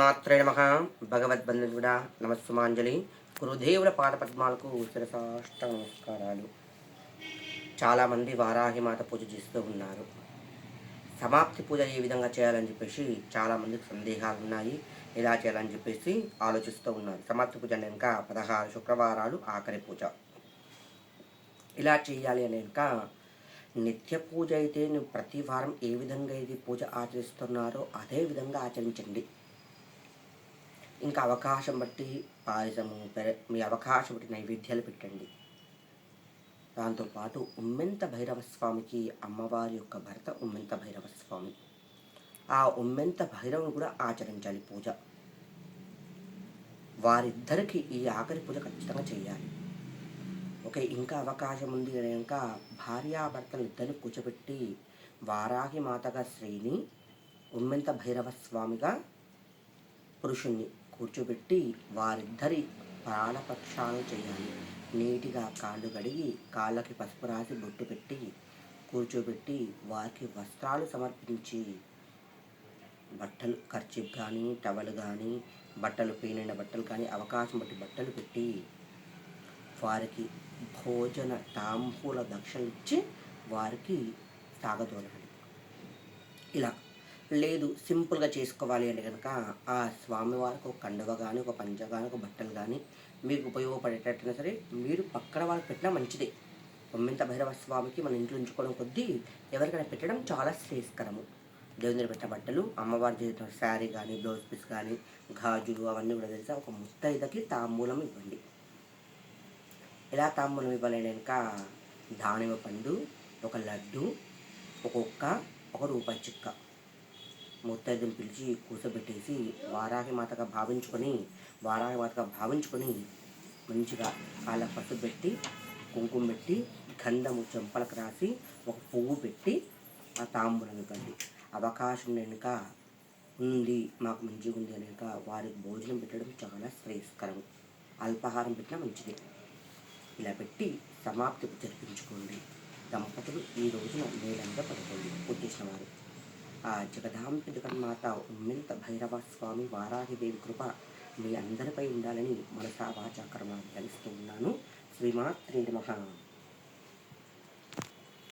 మాత్రే నమ. భగవద్బంధుడు కూడా నమస్సుమాంజలి. గురుదేవుల పాదపద్మాలకు శిరసాష్ట నమస్కారాలు. చాలామంది వారాహి మాత పూజ చేస్తూ ఉన్నారు. సమాప్తి పూజ ఏ విధంగా చేయాలని చెప్పేసి చాలామందికి సందేహాలు ఉన్నాయి. ఎలా చేయాలని చెప్పేసి ఆలోచిస్తూ ఉన్నారు. సమాప్తి పూజ అంటే ఇంకా పదహారు శుక్రవారాలు ఆఖరి పూజ. ఇలా చేయాలి అని ఇంకా నిత్య పూజ అయితే ప్రతి వారం ఏ విధంగా ఇది పూజ ఆచరిస్తున్నారో అదే విధంగా ఆచరించండి. ఇంకా అవకాశం బట్టి పాయసము పెర మీ అవకాశం బట్టి నైవేద్యాలు పెట్టండి. దాంతోపాటు ఉమ్మెంత భైరవ స్వామికి అమ్మవారి యొక్క భర్త ఉమ్మెంత భైరవ స్వామి ఆ ఉమ్మెంత భైరవుని కూడా ఆచరించాలి పూజ. వారిద్దరికి ఈ ఆఖరి పూజ ఖచ్చితంగా చేయాలి. ఓకే ఇంకా అవకాశం ఉంది ఇంకా భార్యాభర్తలు ఇద్దరిని కూర్చోబెట్టి వారాహి మాతగా శ్రీని ఉమ్మెంత భైరవ స్వామిగా పురుషుణ్ణి కూర్చోబెట్టి వారిద్దరి ప్రాణపక్షాలు చేయాలి. నీటిగా కాళ్ళు కడిగి కాళ్ళకి పసుపు రాసి బొట్టు పెట్టి కూర్చోబెట్టి వారికి వస్త్రాలు సమర్పించి బట్టలు ఖర్చు కానీ టవల్ కానీ బట్టలు పీనిన బట్టలు కానీ అవకాశం బట్టి బట్టలు పెట్టి వారికి భోజన తాంబూల దక్షిణలు ఇచ్చి వారికి తాగదోలాలి ఇలా లేదు సింపుల్గా చేసుకోవాలి అంటే కనుక ఆ స్వామివారికి ఒక కండువ కానీ ఒక పంచ కానీ ఒక బట్టలు కానీ మీకు ఉపయోగపడేటట్టున సరే మీరు పక్కన వాళ్ళకి పెట్టినా మంచిదే. బొమ్మింత భైరవ స్వామికి మన ఇంట్లో ఉంచుకోవడం కొద్దీ ఎవరికైనా పెట్టడం చాలా శ్రేయస్కరము. దేవుని పెట్టిన బట్టలు అమ్మవారి చేసిన శారీ కానీ బ్లౌజ్ పీస్ కానీ గాజులు అవన్నీ కూడా తెలిసి? ఒక ముత్తైదకి తాంబూలం ఇవ్వండి. ఎలా తాంబూలం ఇవ్వాలి కనుక దానిమ్మ పండు ఒక లడ్డు ఒక్కొక్క ఒక రూపాయి చిక్క. ముత్తైదుని పిలిచి కూర్చోబెట్టేసి వారాహి మాతగా భావించుకొని వారాహి మాతగా భావించుకొని మంచిగా వాళ్ళ పట్టు పెట్టి కుంకుమ పెట్టి గంధము చెంపలకు రాసి ఒక పువ్వు పెట్టి ఆ తాంబూలం ఇవ్వండి. అవకాశం వెనుక ఉంది మాకు మంచిగా ఉంది అనేక వారికి భోజనం పెట్టడం చాలా శ్రేయస్కరం. అల్పాహారం పెట్టినా మంచిది. ఇలా పెట్టి సమాప్తి జరిపించుకోండి. దంపతులు ఈ రోజున మేలంగా పడుకోండి. ఉద్దేశం వారు. జగదాంబ జగన్మాత ఉమ్మెంత భైరవ స్వామి వారాహిదేవి కృప మీ అందరిపై ఉండాలని మనసా వాచాకర్మ ధరిస్తూ ఉన్నాను. శ్రీమాత్రి నమ.